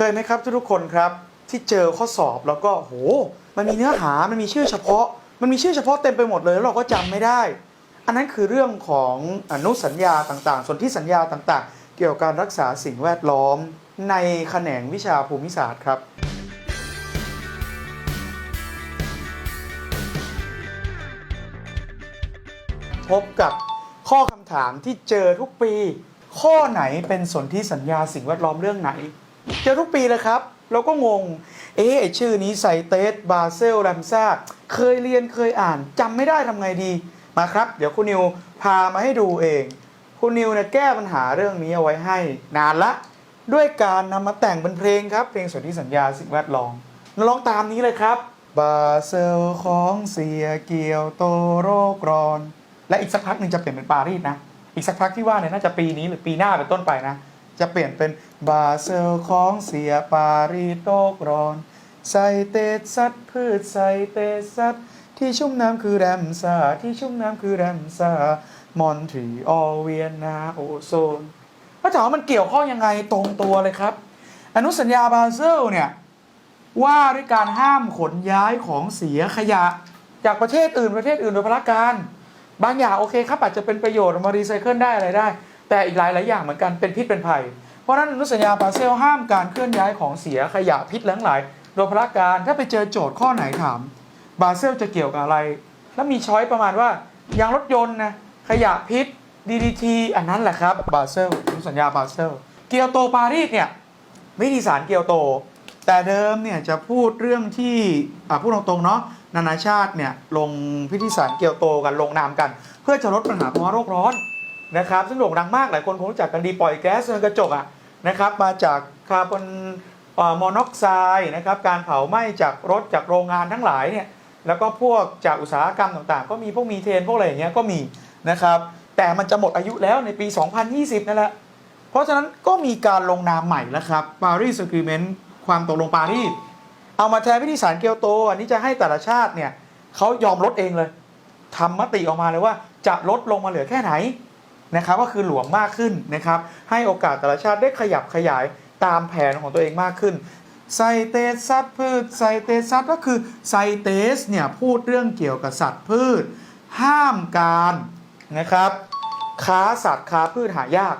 เคยไหมครับทุกๆคนครับที่เจอข้อสอบแล้วก็โห มันมีเนื้อหา มันมีชื่อเฉพาะ มันมีชื่อเฉพาะเต็มไปหมดเลยแล้วเราก็จำไม่ได้ อันนั้นคือเรื่องของอนุสัญญาต่างๆ ส่วนที่สัญญาต่างๆ เกี่ยวกับการรักษาสิ่งแวดล้อมในแขนงวิชาภูมิศาสตร์ครับพบกับข้อคำถามที่เจอทุกปี ข้อไหนเป็นสนธิสัญญาสิ่งแวดล้อมเรื่องไหน เจอทุกปีเลยครับ เราก็งง เอ๊ะชื่อนี้ไซเตสบาเซลแรมซ่าเคยเรียนเคยอ่านจำไม่ได้ทำไงดี มาครับ เดี๋ยวคุณนิวพามาให้ดูเอง คุณนิวเนี่ยแก้ปัญหาเรื่องนี้เอาไว้ให้นานละ ด้วยการนำมาแต่งเป็นเพลงครับ เพลงสนธิสัญญาสิ่งแวดล้อมลองตามนี้เลยครับบาเซลของเสียเกียวโตโรกรอน และอีกสักพักหนึ่งจะเปลี่ยนเป็นปารีสนะ อีกสักพักที่ว่าเนี่ยน่าจะปีนี้หรือปีหน้าเป็นต้นไปนะ จะเปลี่ยนเป็นบาเซลของเสียปารีโตกรอน ไซเตสซัดพืชไซเตสซัดที่ชุ่มน้ำคือแรมซาที่ชุ่มน้ำคือแรมซามอนทรีออลเวียนาโอโซนถ้าถามว่ามันเกี่ยวข้องยังไงตรงตัวเลยครับ อนุสัญญาบาเซลเนี่ยว่าด้วยการห้ามขนย้ายของเสียขยะ จากประเทศอื่นประเทศอื่นโดยพละการ บางอย่างโอเคครับอาจจะเป็นประโยชน์มารีไซเคิลได้อะไรได้ แต่อีกหลายหลายอย่างเหมือนกันเป็นพิษเป็นภัย เพราะนั้นอนุสัญญาบาเซลห้ามการเคลื่อนย้ายของเสียขยะพิษทั้งหลาย โดยพละการถ้าไปเจอโจทย์ข้อไหนถาม บาเซลจะเกี่ยวกับอะไร แล้วมีช้อยประมาณว่ายางรถยนต์นะขยะพิษ DDT อันนั้นแหละครับบาเซลอนุสัญญาบาเซลเกียวโตปารีสเนี่ยวิธีสารเกียวโต แต่เดิมเนี่ยจะพูดเรื่องที่พูดตรงๆเนาะนานาชาติเนี่ยลงพิธีสารเกียวโตกันลงนามกัน เพื่อจะลดปัญหาภาวะโลกร้อน นะครับซึ่งโด่งดังมากหลายคนคงรู้จักกันดีปล่อยแก๊สเรือนกระจกอะนะครับมาจากคาร์บอนมอนอกไซด์นะครับการเผาไหม้จากรถจากโรงงานทั้งหลายเนี่ยแล้วก็พวกจากอุตสาหกรรมต่างๆ ก็มีพวกมีเทนพวกอะไรอย่างเงี้ยก็มีนะครับแต่มันจะหมดอายุแล้วในปี 2020นั่นแหละเพราะฉะนั้นก็มีการลงนามใหม่แล้วครับ Paris Agreement ความตกลงปารีสเอามาแทนพิธีสารเกียวโต อันนี้จะให้แต่ละชาติเนี่ยเขายอมลดเองเลยทำมติออกมาเลยว่าจะลดลงมาเหลือแค่ไหน นะครับก็คือหลวมมากขึ้นนะครับให้โอกาสแต่ละชาติได้ขยับขยายตามแผนของตัวเองมากขึ้นไซเตสัตว์พืชไซเตสัตว์ก็คือไซเตสเนี่ยพูดเรื่องเกี่ยวกับสัตว์พืช ห้ามการนะครับค้าสัตว์ค้าพืชหายาก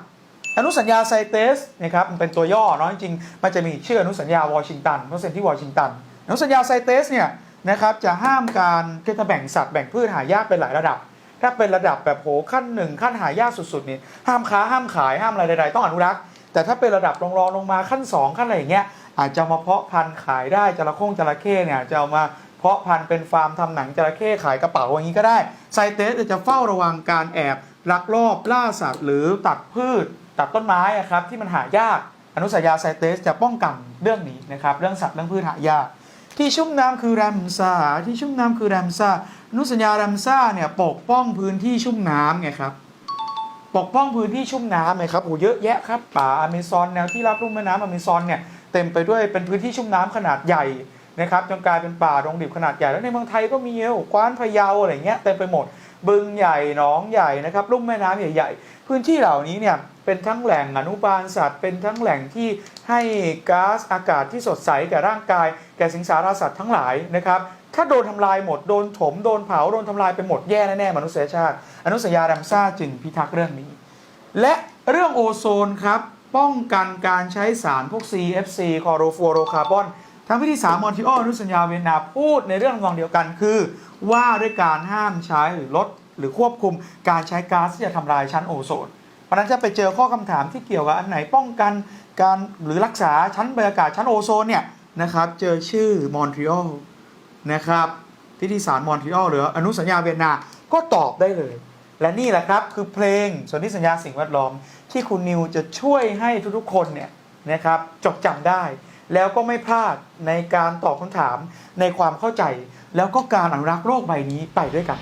อนุสัญญาไซเตสนะครับมันเป็นตัวย่อเนาะจริงๆมันจะมีชื่ออนุสัญญาวอชิงตันเพราะเซ็นที่วอชิงตันอนุสัญญาไซเตสเนี่ยนะครับจะห้ามการที่จะแบ่งสัตว์แบ่งพืชหายากเป็นหลายระดับ ถ้าเป็นระดับแบบโหขั้นหนึ่งขั้นหายากสุดๆนี่ห้ามค้าห้ามขายห้ามอะไรใดๆต้องอนุรักษ์ แต่ถ้าเป็นระดับรองๆลงมาขั้น 2 ขั้นอะไรอย่างเงี้ยอาจจะมาเพาะพันธุ์ขายได้จระเข้จระเข้เนี่ยจะเอามาเพาะพันธุ์เป็นฟาร์มทำหนังจระเข้ขายกระเป๋าอย่างนี้ก็ได้ไซเตสจะเฝ้าระวังการแอบลักลอบล่าสัตว์หรือตัดพืช ตัดต้นไม้อะครับที่มันหายากอนุสัญญาไซเตสจะป้องกันเรื่องนี้นะครับเรื่องสัตว์เรื่องพืชหายากที่ชุ่มน้ำคือแรมซาที่ชุ่มน้ำคือแรมซา อนุสัญญาแรมซ่าเนี่ยปกป้องพื้นที่ชุ่มน้ำไงครับปกป้องพื้นที่ชุ่มน้ำเลยครับโอ้เยอะแยะครับป่าอเมซอนแนวที่รับลุ่มแม่น้ำอเมซอนเนี่ยเต็มไปด้วยเป็นพื้นที่ชุ่มน้ำขนาดใหญ่นะครับจนกลายเป็นป่าดงดิบขนาดใหญ่แล้วในเมืองไทยก็มีเยอะกว้านพะเยาอะไรเงี้ยเต็มไปหมดบึงใหญ่หนองใหญ่นะครับลุ่มแม่น้ำใหญ่ๆ พื้นที่เหล่านี้เนี่ยเป็นทั้งแหล่งอนุบาลสัตว์ เป็นทั้งแหล่งที่ให้ก๊าซอากาศที่สดใสแก่ร่างกาย แก่สิงสารสัตว์ทั้งหลายนะครับถ้าโดนทำลายหมดโดนถมโดนเผาโดนทำลายไปหมดแย่แน่ๆมนุษยชาติ อนุสัญญาแรมซ่าจึงพิทักษ์เรื่องนี้ และเรื่องโอโซนครับป้องกันการใช้สารพวก CFC คลอโรฟลูอโรคาร์บอนทั้งพิธีสามมอนทิออลอนุสัญญาเวียนนาพูดในเรื่องทำนองเดียวกันคือ ว่าด้วยการห้ามใช้หรือลดหรือควบคุมการใช้ก๊าซที่จะทำลายชั้นโอโซนเพราะฉะนั้นจะไปเจอข้อคำถามที่เกี่ยวกับอันไหนป้องกันการหรือรักษาชั้นบรรยากาศชั้นโอโซนเนี่ยนะครับเจอชื่อมอนทรีออล นะครับพิธีสารมอนทรีออลหรืออนุสัญญาเวียนนาก็ตอบได้เลย และนี่แหละครับคือเพลงสนธิสัญญาสิ่งแวดล้อม ที่คุณนิวจะช่วยให้ทุกๆคนเนี่ยนะครับจดจำได้ แล้วก็ไม่พลาดในการตอบคำถามในความเข้าใจ แล้วก็การอนุรักษ์โลกใบนี้ไปด้วยกัน